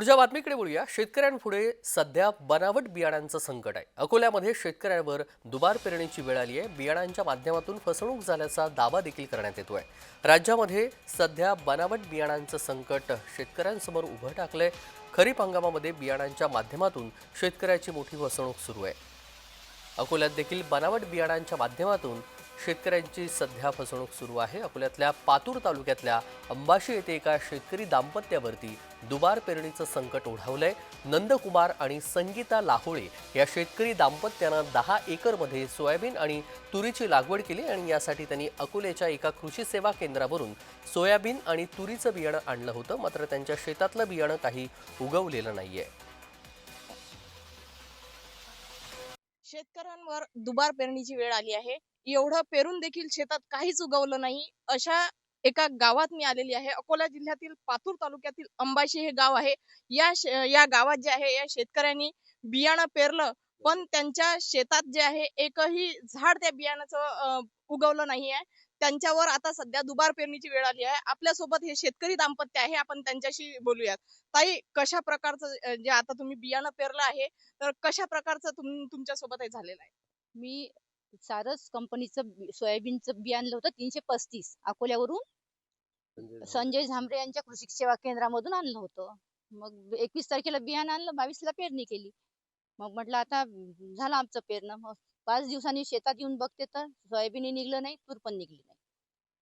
पुढच्या बातमीकडे बोलूया. शेतकऱ्यांपुढे सध्या बनावट बियाणांचं संकट आहे. अकोल्यामध्ये शेतकऱ्यांवर दुबार पेरणीची वेळ आली आहे. बियाणांच्या माध्यमातून फसवणूक झाल्याचा दावा देखील करण्यात येतोय राज्यामध्ये सध्या बनावट बियाणांचं संकट शेतकऱ्यांसमोर उभं टाकलंय. खरीप हंगामामध्ये बियाणांच्या माध्यमातून शेतकऱ्याची मोठी फसवणूक सुरू आहे. अकोल्यात देखील बनावट बियाणांच्या माध्यमातून शेतकऱ्यांची सध्या फसवणूक सुरू आहे. अकोल्यातल्या पातूर तालुक्यातल्या अंबाशी येथे एका शेतकरी दाम्पत्यावरती दुबार पेरणीचं संकट ओढावलंय. नंदकुमार आणि संगीता लाहोळे या शेतकरी दाम्पत्यानं दहा एकरमध्ये सोयाबीन आणि तुरीची लागवड केली आणि यासाठी त्यांनी अकोल्याच्या एका कृषी सेवा केंद्रावरून सोयाबीन आणि तुरीचं बियाणं आणलं होतं. मात्र त्यांच्या शेतातलं बियाणं काही उगवलेलं नाहीये. शेतकऱ्यांवर दुबार पेरणीची वेळ आली आहे. एवढं पेरून देखील शेतात काहीच उगवलं नाही. अशा एका गावात मी आलेली आहे. अकोला जिल्ह्यातील पातूर तालुक्यातील अंबाशी हे गाव आहे. या या गावात जे आहे या शेतकऱ्यांनी बियाणं पेरलं पण त्यांच्या शेतात जे आहे एकही झाड त्या बियाणाचं अं, उगवलं नाही आहे त्यांच्यावर आता सध्या दुबार पेरणीची वेळ आली आहे. आपल्यासोबत हे शेतकरी दाम्पत्य आहे आपण त्यांच्याशी बोलूयात. ताई कशा प्रकारचं जे आता तुम्ही बियाणं पेरलं आहे तर कशा प्रकारचं तुम तुमच्यासोबत हे झालेलं आहे? मी सारस कंपनीचं सोयाबीनचं बी आणलं होतं तीनशे पस्तीस अकोल्यावरून. संजय झांबरे यांच्या कृषी सेवा केंद्रामधून आणलं होतं. मग एकवीस तारखेला बियाणं आणलं बावीसला पेरणी केली. मग म्हटलं आता झालं आमचं पेरणं मग पाच दिवसांनी शेतात येऊन बघते तर सोयाबीनही निघलं नाही तूर पण निघली नाही.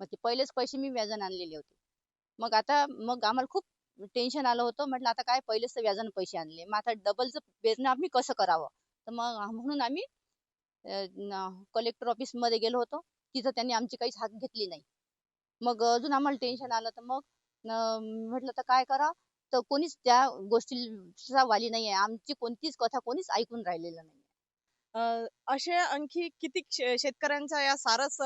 मग ते पहिलेच पैसे मी व्याजानं आणलेले होते. मग आता मग आम्हाला खूप टेन्शन आलं होतं. म्हटलं आता काय पहिलेच तर व्याजानं पैसे आणले. मग आता डबलचं पेरणं आम्ही कसं करावं? तर मग म्हणून आम्ही कलेक्टर ऑफिसमध्ये गेलो होतो. तिथं त्यांनी आमची काहीच हात घेतली नाही. मग अजून आम्हाला टेन्शन आलं. तर मग म्हटलं तर काय करा? तर कोणीच त्या गोष्टीचा वाली नाही आहे आमची कोणतीच कथा कोणीच ऐकून राहिलेलं नाही असे आणखी किती शेतकऱ्यांचा या सारस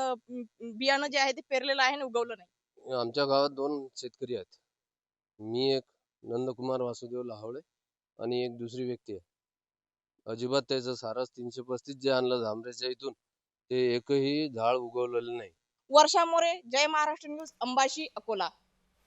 बियाणं जे आहे ते पेरलेलं आहे आणि उगवलं नाही? आमच्या गावात दोन शेतकरी आहेत. मी एक नंदकुमार वासुदेव लाहोळे आणि एक दुसरी व्यक्ती आहे. अजिबात त्याचं सारस तीनशे पस्तीस जे आणलं झांबरेच्या इथून ते एकही झाड उगवलेलं नाही. वर्षा मोरे जय महाराष्ट्र न्यूज अंबाशी अकोला.